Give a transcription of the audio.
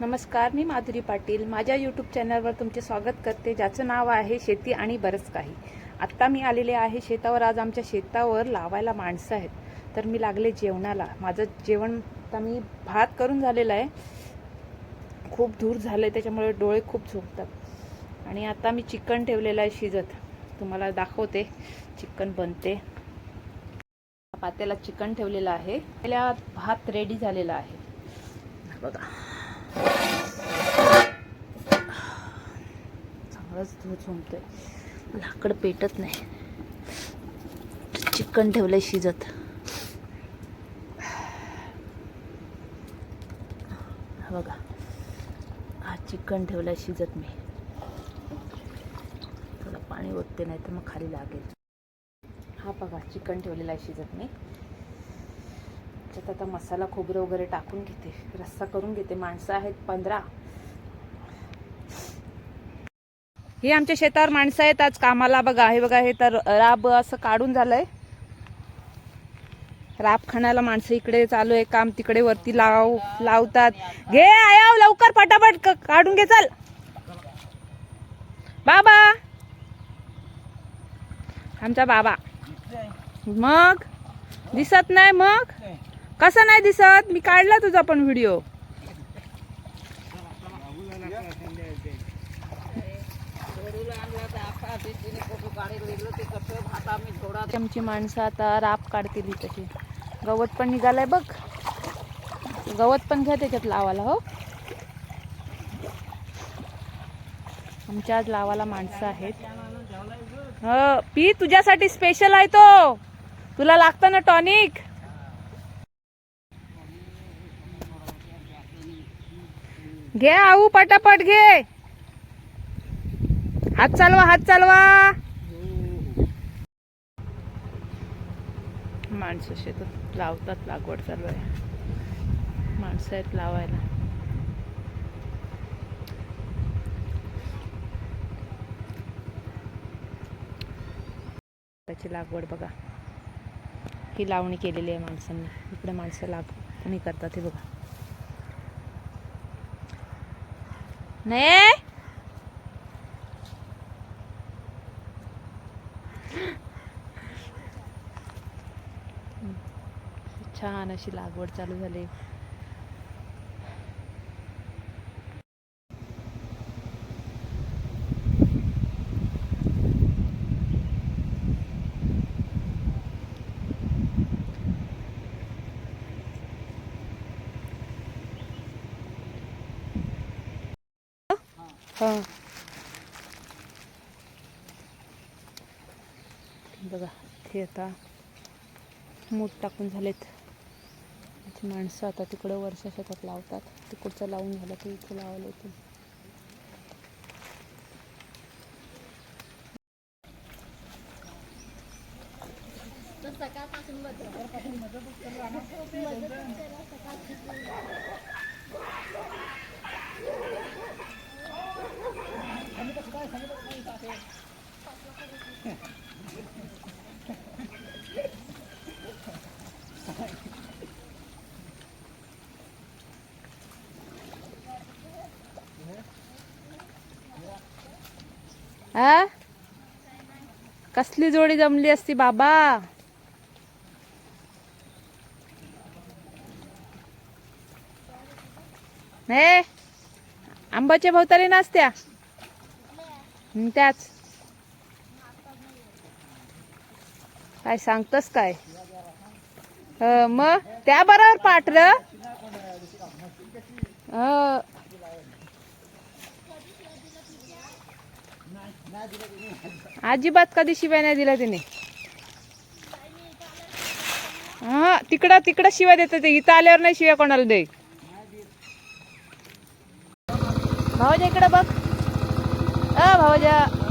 नमस्कार मी माधुरी पाटील. माझ्या यूट्यूब चॅनलवर तुमचे स्वागत करते ज्याचं नाव आहे शेती आणि बरंच काही. आत्ता मी आलेले आहे शेतावर. आज आमच्या शेतावर लावायला माणसं आहेत. तर मी लागले जेवणाला. माझं जेवण आता मी भात करून झालेलं आहे. खूप धूर झालं आहे त्याच्यामुळे डोळे खूप झोपतात. आणि आता मी चिकन ठेवलेलं आहे शिजत. तुम्हाला दाखवते. चिकन बनते. पात्याला चिकन ठेवलेलं आहे. पहिल्या भात रेडी झालेला आहे. बघा. चांगलाच धूर झोंबतोय लाकड पेटत नाही. चिकन ठेवलंय शिजत. बघा. हा चिकन ठेवलंय शिजत मी. थोडं पाणी ओतते नाही तर मग खाली लागेल. हा बघा चिकन ठेवलेला आहे शिजत मी. त्याच्यात आता मसाला खोबरं वगैरे टाकून घेते. रस्सा करून घेते. माणसं आहेत पंधरा. हे आमच्या शेतावर माणसं आहेत. आज कामाला बघा. हे बघा हे तर राब असं काढून झालंय. राब खाण्याला माणसं इकडे चालू आहे. काम तिकडे वरती लाव लावतात. घे आया लवकर पटापट काढून घे चल. बाबा. आमचा बाबा. मग? दिसत नाही मग? कसं नाही दिसत? मी काढला तुझा पण व्हिडिओ आमची माणसं आता राप काढतील तशी गवत पण निघालंय बघ. गवत पण घ्या त्याच्यात लावायला हो. आमच्या आज लावाला माणसं आहेत. हो पी तुझ्यासाठी स्पेशल आहे तो. तुला लागतं ना टॉनिक घे आऊ पटापट घे. हात चालवा हात चालवा. माणसं शेतात लावतात लागवड चालू आहे. माणसं आहेत लावायला. त्याची लागवड बघा. ही लावणी केलेली आहे माणसांनी. इकडे माणसं लागवणी करतात हे बघा. नाही छान अशी लागवड चालू झाली. हा. बघा ते आता मूठ टाकून झालेत. ती माणसं आता तिकडं वर्षा शेतात लावतात. तिकडचं लावून झालं की इथे लावायला येतील. आ कसली जोडी जमली असती बाबा? हे? आंबाच्या भोवताली नसत्या. त्याच काय सांगतस काय? मग त्या बरोबर पाठर अजिबात कधी शिवाय नाही दिला तिने. हा तिकडं तिकडं शिवाय देत ते. इथं आल्यावर नाही शिवाय कोणाला दे भाऊ इकडं बघ. 哎，跑回去